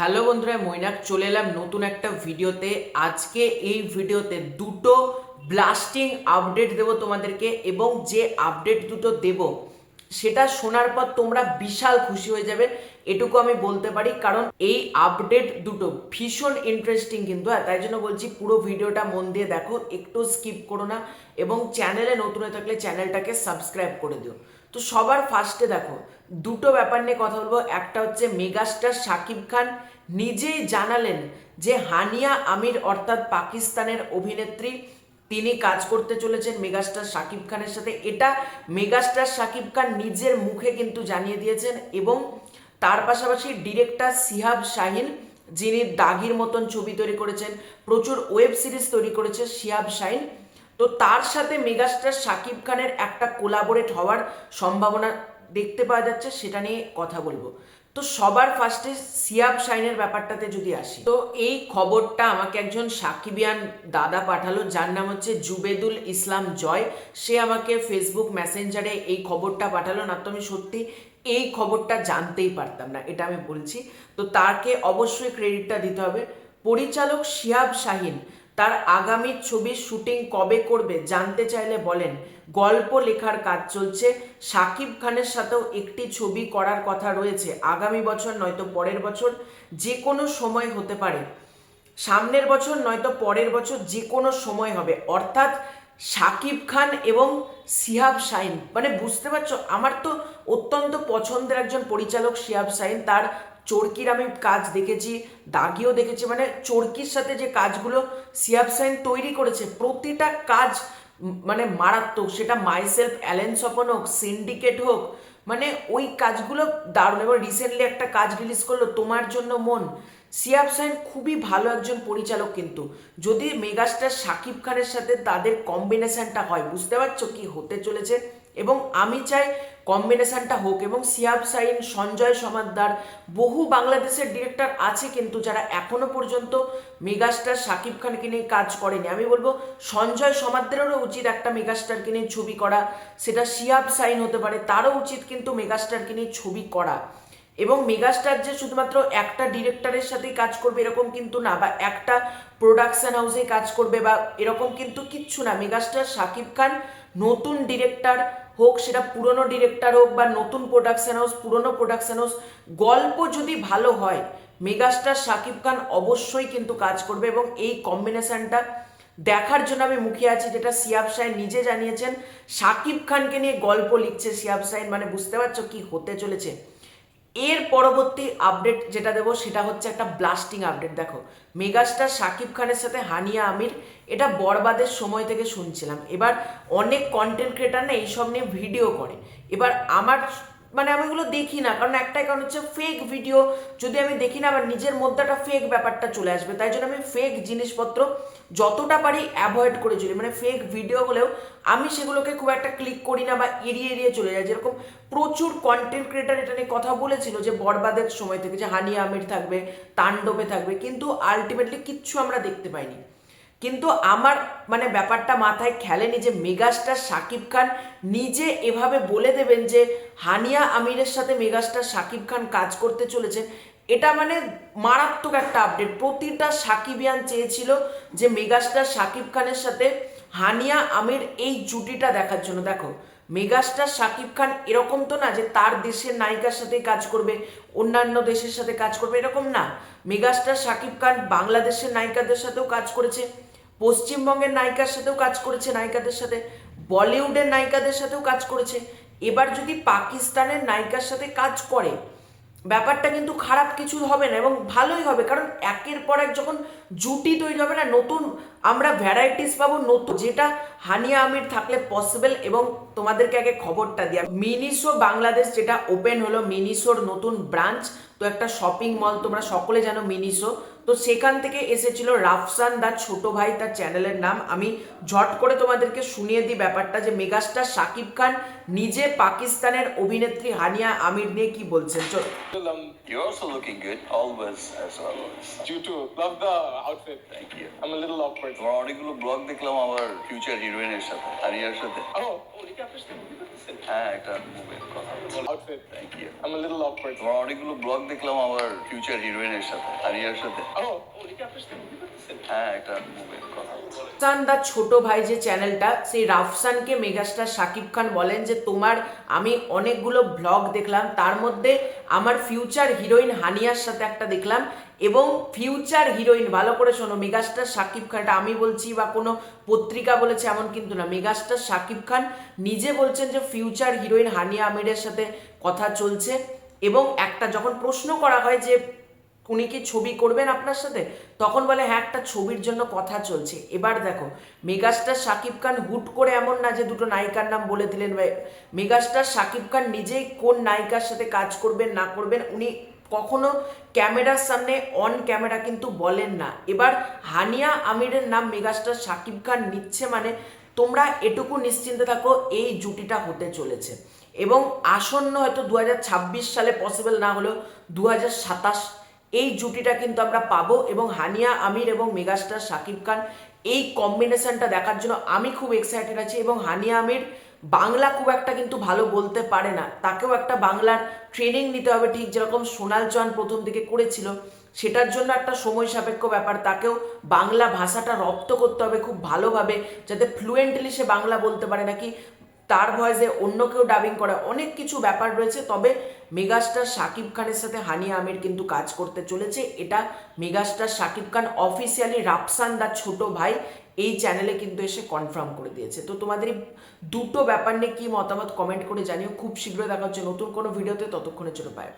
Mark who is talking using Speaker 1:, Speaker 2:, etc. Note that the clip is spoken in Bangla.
Speaker 1: হ্যালো বন্ধুরা মৈনাক চলে এলাম নতুন একটা ভিডিওতে। আজকে এই ভিডিওতে দুটো ব্লাস্টিং আপডেট দেব তোমাদেরকে এবং যে আপডেট দুটো দেব সেটা শোনার পর তোমরা বিশাল খুশি হয়ে যাবে। এটুকু আমি বলতে পারি কারণ এই আপডেট দুটো ভীষণ ইন্টারেস্টিং কিন্তু হ্যাঁ, তাই জন্য বলছি পুরো ভিডিওটা মন দিয়ে দেখো একটু স্কিপ করো না এবং চ্যানেলে নতুন হয়ে থাকলে চ্যানেলটাকে সাবস্ক্রাইব করে দিও। তো সবার ফার্স্টে দেখো, দুটো ব্যাপার নিয়ে কথা বলব। একটা হচ্ছে মেগাস্টার শাকিব খান নিজেই জানালেন যে হানিয়া আমির অর্থাৎ পাকিস্তানের অভিনেত্রী, তিনি কাজ করতে চলেছেন মেগাস্টার শাকিব খানের সাথে। এটা মেগাস্টার শাকিব খান নিজের মুখে কিন্তু জানিয়ে দিয়েছেন এবং তার পাশাপাশি ডিরেক্টর সিহাব শাহিন, যিনি দাগির মতন ছবি তৈরি করেছেন, প্রচুর ওয়েব সিরিজ তৈরি করেছে সিহাব শাহিন। তো তার সাথে মেগাস্টার শাকিব খানের একটা কোলাবোরেট হওয়ার সম্ভাবনা দেখতে পাওয়া যাচ্ছে, সেটা নিয়ে কথা বলব। তো সবার ফার্স্টে সিয়াব শাইনের ব্যাপারটাতে যদি আসি, তো এই খবরটা আমাকে একজন সাকিবিয়ান দাদা পাঠালো, যার নাম হচ্ছে জুবেদুল ইসলাম জয়। সে আমাকে ফেসবুক মেসেঞ্জারে এই খবরটা পাঠালো, না তো আমি সত্যি এই খবরটা জানতেই পারতাম না, এটা আমি বলছি। তো তাকে অবশ্যই ক্রেডিটটা দিতে হবে। পরিচালক শিয়াব শাহিন তার আগামী ছবির শুটিং কবে করবে জানতে চাইলে বলেন। গল্প লেখার কাজ চলছে। সাকিব খানের সাথেও একটি ছবি করার কথা রয়েছে। আগামী বছর নয়তো পরের বছর যে কোনো সময় হতে পারে। সামনের বছর নয়তো পরের বছর যে কোনো সময় হবে। অর্থাৎ সাকিব খান এবং সিহাব শাইন মানে বুঝতে পারছ, আমার তো অত্যন্ত পছন্দের একজন পরিচালক সিহাব শাইন তার চরকির আমি কাজ দেখেছি, দাগিও দেখেছি। মানে চরকির সাথে যে কাজগুলো সিয়াব সাইন তৈরি করেছে, প্রতিটা কাজ মানে মারাত্মক। সেটা মাইসেলফ অ্যালেন সপন হোক সিন্ডিকেট হোক মানে ওই কাজগুলো দারুণ। এবং রিসেন্টলি একটা কাজ রিলিজ করল, তোমার জন্য মন। সিয়াব সাইন খুবই ভালো একজন পরিচালক কিন্তু। যদি মেগাস্টার শাকিব খানের সাথে তাদের কম্বিনেশনটা হয়, বুঝতে পারছ কি হতে চলেছে? এবং আমি চাই কম্বিনেশনটা হোক এবং সিয়াব সাইন, সঞ্জয় সমাদ্দার, বহু বাংলাদেশের ডিরেক্টর আছে কিন্তু যারা এখনও পর্যন্ত মেগাস্টার শাকিব খানকে নিয়ে কাজ করেনি। আমি বলব, সঞ্জয় সমাদ্দারেরও উচিত একটা মেগাস্টারকে নিয়ে ছবি করা, সেটা সিয়াব সাইন হতে পারে, তারও উচিত কিন্তু মেগাস্টারকে নিয়ে ছবি করা। এবং মেগাস্টার যে শুধুমাত্র একটা ডিরেক্টরের সাথেই কাজ করবে এরকম কিন্তু না, বা একটা প্রোডাকশন হাউসে কাজ করবে বা এরকম কিন্তু কিচ্ছু না। মেগাস্টার শাকিব খান নতুন ডিরেক্টর হোক, সেটা পুরনো ডিরেক্টর হোক বা নতুন প্রোডাকশন হাউস পুরনো প্রোডাকশন হাউস গল্প যদি ভালো হয়, মেগাস্টার শাকিব খান অবশ্যই কিন্তু কাজ করবে এবং এই কম্বিনেশনটা দেখার জন্য আমি মুখে আছি, যেটা সিয়াব সাইন নিজে জানিয়েছেন। শাকিব খানকে নিয়ে গল্প লিখছে সিয়াব সাইন মানে বুঝতে পারছ কি হতে চলেছে। এর পরবর্তী আপডেট যেটা দেবো সেটা হচ্ছে একটা ব্লাস্টিং আপডেট দেখো, মেগাস্টার শাকিব খানের সাথে হানিয়া আমির, এটা বরবাদের সময় থেকে শুনছিলাম। এবার অনেক কন্টেন্ট ক্রিয়েটার না এইসব নিয়ে ভিডিও করে। এবার আমার মানে আমি ওগুলো দেখি না, কারণ একটাই কারণ হচ্ছে ফেক ভিডিও যদি আমি দেখি না, আবার নিজের মধ্যে একটা ফেক ব্যাপারটা চলে আসবে। তাই জন্য আমি ফেক জিনিসপত্র যতটা পারি অ্যাভয়েড করে চলি। মানে ফেক ভিডিও হলেও আমি সেগুলোকে খুব একটা ক্লিক করি না বা এড়িয়ে এড়িয়ে চলে যাই। যেরকম প্রচুর কন্টেন্ট ক্রিয়েটার এটা নিয়ে কথা বলেছিল যে বরবাদের সময় থেকে যে হানি আমির থাকবে, তাণ্ডবে থাকবে, কিন্তু আলটিমেটলি কিচ্ছু আমরা দেখতে পাইনি। কিন্তু আমার মানে ব্যাপারটা মাথায় খেলেনি যে মেগাস্টার শাকিব খান নিজে এভাবে বলে দেবেন যে হানিয়া আমিরের সাথে মেগাস্টার শাকিব খান কাজ করতে চলেছে। এটা মানে মারাত্মক একটা আপডেট প্রতিটা সাকিবিয়ান চেয়েছিল যে মেগাস্টার শাকিব খানের সাথে হানিয়া আমির এই জুটিটা দেখার জন্য। দেখো মেগাস্টার শাকিব খান এরকম তো না যে তার দেশের নায়িকার সাথে কাজ করবে, অন্যান্য দেশের সাথে কাজ করবে, এরকম না। মেগাস্টার শাকিব খান বাংলাদেশের নায়িকাদের সাথেও কাজ করেছে, পশ্চিমবঙ্গের নায়িকার সাথেও কাজ করেছে নায়িকাদের সাথে, বলিউডের নায়িকাদের সাথেও কাজ করেছে। এবার যদি পাকিস্তানের নায়িকার সাথে কাজ করে ব্যাপারটা কিন্তু খারাপ কিছু হবে না এবং ভালোই হবে। কারণ একের পর এক যখন জুটি তৈরি হবে না, নতুন আমরা ভ্যারাইটিস পাবো নতুন। যেটা হানিয়া আমির থাকলে পসিবল এবং তোমাদেরকে আগে খবরটা দিয়া মিনিশো বাংলাদেশ যেটা ওপেন হলো, মিনিশোর নতুন ব্রাঞ্চ তো একটা শপিং মল তোমরা সকলে জানো মিনিসো তো সেখান থেকে এসেছিল রাফসান দা ছোট ভাই তার চ্যানেলের নাম আমি ঝট করে তোমাদেরকে শুনিয়ে দিই ব্যাপারটা যে মেগাস্টার শাকিব খান নিজে পাকিস্তানের অভিনেত্রী হানিয়া আমির নিয়ে কি বলছেন চল
Speaker 2: You're also looking good, always as always.
Speaker 3: you too. Love the outfit.
Speaker 2: Thank you.
Speaker 3: I'm a little awkward.
Speaker 2: তোমার অনেকগুলো ব্লগ দেখলাম আমার ফিউচার হিরোইনের সাথে হারিয়ার সাথে
Speaker 3: Oh, oh, this thing.
Speaker 2: হ্যাঁ একটা মুভির কথা
Speaker 3: outfit.
Speaker 2: Thank you
Speaker 3: I'm a little awkward.
Speaker 2: তোমার অনেকগুলো ব্লগ দেখলাম আমার ফিউচার হিরোইনের সাথে হারিয়ার সাথে
Speaker 3: Oh,
Speaker 2: হ্যাঁ
Speaker 1: রাফসান দা ছোট ভাই যে চ্যানেলটা সেই রাফসানকে মেগাস্টার শাকিব খান বলেন যে তোমার আমি অনেকগুলো ব্লগ দেখলাম তার মধ্যে আমার ফিউচার হিরোইন হানিয়ার সাথে একটা দেখলাম এবং ফিউচার হিরোইন ভালো করে শোনো মেগাস্টার শাকিব খান এটা আমি বলছি বা কোনো পত্রিকা বলেছে এমন কিন্তু না মেগাস্টার শাকিব খান নিজে বলছেন যে ফিউচার হিরোইন হানিয়া আমিরের সাথে কথা চলছে এবং একটা যখন প্রশ্ন করা হয় যে উনি কি ছবি করবেন আপনার সাথে? তখন বলে হ্যাঁ একটা ছবির জন্য কথা চলছে। এবার দেখো, মেগাস্টার শাকিব খান হুট করে এমন না যে দুটো নায়িকার নাম বলে দিলেন মেগাস্টার শাকিব খান নিজেই কোন নায়িকার সাথে কাজ করবেন, না করবেন, উনি কখনো ক্যামেরার সামনে, অন ক্যামেরা কিন্তু বলেন না। এবার হানিয়া আমিরের নাম মেগাস্টার শাকিব খান নিচ্ছে মানে তোমরা এটুকু নিশ্চিন্তে থাকো, এই জুটিটা হতে চলেছে। এবং আসন্ন হয়তো দু হাজার ছাব্বিশ সালে পসিবল না হলেও দু এই জুটিটা কিন্তু আমরা পাবো এবং হানিয়া, আমির এবং মেগাস্টার শাকিব খান এই কম্বিনেশনটা দেখার জন্য আমি খুব এক্সাইটেড আছি এবং হানিয়া, আমির বাংলা খুব একটা কিন্তু ভালো বলতে পারে না। তাকেও একটা বাংলার ট্রেনিং নিতে হবে। ঠিক যেরকম সোনাল চৌহান প্রথম দিকে করেছিল, সেটার জন্য একটা সময় সাপেক্ষ ব্যাপার। তাকেও বাংলা ভাষাটা রপ্ত করতে হবে খুব ভালোভাবে, যাতে ফ্লুয়েন্টলি সে বাংলা বলতে পারে নাকি তার ভয়েসে অন্য কেউ ডাবিং করে, অনেক কিছু ব্যাপার রয়েছে। তবে মেগাস্টার শাকিব খানের সাথে হানিয়া আমির কিন্তু কাজ করতে চলেছে। এটা megastar Shakib Khan officially Rafsan the ছোট ভাই এই চ্যানেলে কিন্তু এসে কনফার্ম করে দিয়েছে। তো তোমাদের দুটো ব্যাপার নিয়ে কী মতামত কমেন্ট করে জানিও। খুব শীঘ্রই দেখা হচ্ছে নতুন কোনো ভিডিওতে ততক্ষণের জন্য বাই